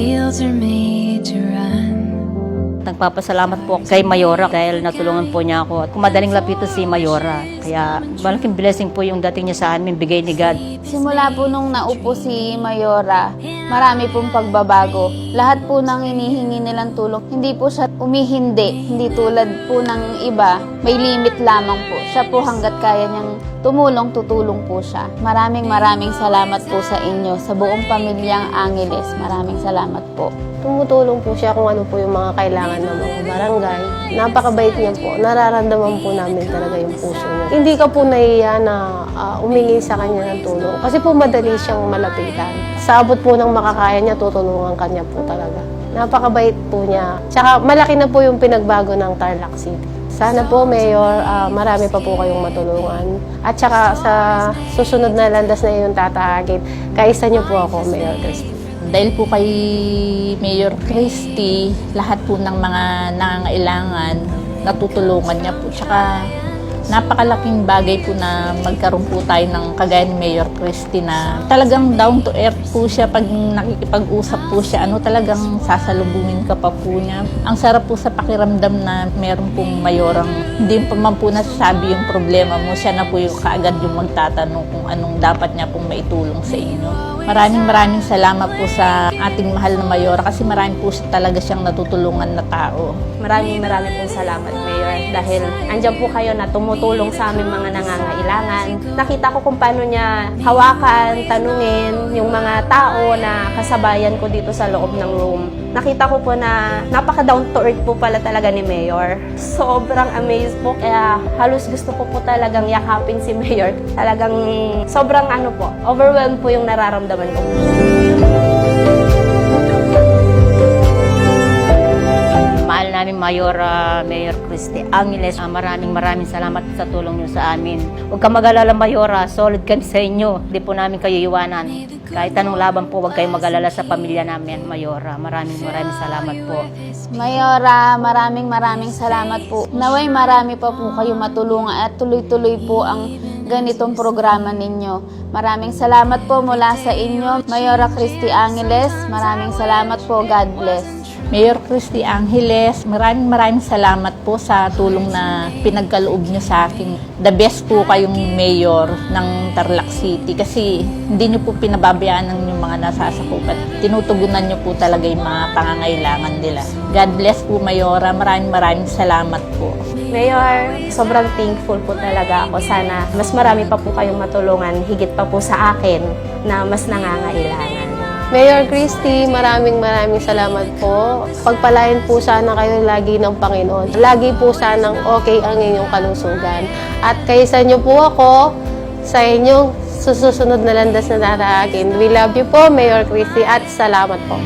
fields are made to run. Nagpapasalamat po kay Mayora dahil natulungan po niya ako at kumadaling lapitan si Mayora. Kaya malaking blessing po yung dating niya sa amin, bigay ni God. Simula po nung naupo si Mayora, marami pong pagbabago. Lahat po ng hinihingi nilang tulong, hindi po siya umihindi. Hindi tulad po ng iba, may limit lamang po. Siya po hanggat kaya niyang tumulong, tutulong po siya. Maraming maraming salamat po sa inyo, sa buong pamilyang Angeles. Maraming salamat po. Tumutulong po siya kung ano po yung mga kailangan ng mga barangay. Napakabait niya po. Nararamdaman po namin talaga yung puso niya. Hindi ka po nahiya na ah, umingi sa kanya ng tulong. Kasi po madali siyang malapitan. Sa abot po ng makakaya niya, tutulungan kanya po talaga. Napakabait po niya. Tsaka malaki na po yung pinagbago ng Tarlac City. Sana po, Mayor, ah, marami pa po kayong matulungan. At saka sa susunod na landas na yung tatahagin, kaisa niyo po ako, Mayor Christy. Dahil po kay Mayor Christie, lahat po ng mga nangangailangan, natutulungan niya po. Tsaka napakalaking bagay po na magkaroon po tayo ng kagaya ni Mayor Christie na talagang down to earth po siya pag nakikipag-usap po siya. Ano talagang sasalubungin ka pa po niya. Ang sarap po sa pakiramdam na meron pong mayorang hindi pa man po nasasabi yung problema mo. Siya na po yung kaagad yung magtatanong kung anong dapat niya pong maitulong sa inyo. Maraming maraming salamat po sa ating mahal na mayora kasi marami po talaga siyang natutulungan na tao. Maraming maraming pong salamat, Mayor, dahil andyan po kayo na tumutulong sa aming mga nangangailangan. Nakita ko kung paano niya hawakan, tanungin yung mga tao na kasabayan ko dito sa loob ng room. Nakita ko po na napaka down to earth po pala talaga ni Mayor. Sobrang amazed po, kaya halos gusto ko po talagang yakapin si Mayor. Talagang sobrang ano po, overwhelmed po yung nararamdaman ko. Namin Mayora, Mayor Christy Angeles. Ah, maraming maraming salamat sa tulong niyo sa amin. Huwag ka mag-alala Mayora, solid kami sa inyo. Hindi po namin kayo iwanan. Kahit anong laban po, huwag kayong mag-alala sa pamilya namin, Mayora. Maraming maraming salamat po. Mayora, maraming maraming salamat po. Naway marami pa po kayo matulungan at tuloy-tuloy po ang ganitong programa ninyo. Maraming salamat po mula sa inyo, Mayora Christy Angeles. Maraming salamat po. God bless. Mayor Christy Angeles, maraming maraming salamat po sa tulong na pinagkaloob niyo sa akin. The best po kayong mayor ng Tarlac City kasi hindi niyo po pinababayaan ng yung mga nasasakupan. Tinutugunan niyo po talaga yung mga pangangailangan nila. God bless po, Mayora. Maraming maraming salamat po. Mayor, sobrang thankful po talaga ako. Sana mas marami pa po kayong matulungan, higit pa po sa akin na mas nangangailangan. Mayor Christy, maraming maraming salamat po. Pagpalain po sana kayo lagi ng Panginoon. Lagi po sanang okay ang inyong kalusugan. At kaysa nyo po ako sa inyong susunod na landas na tatahagin. We love you po, Mayor Christy, at salamat po.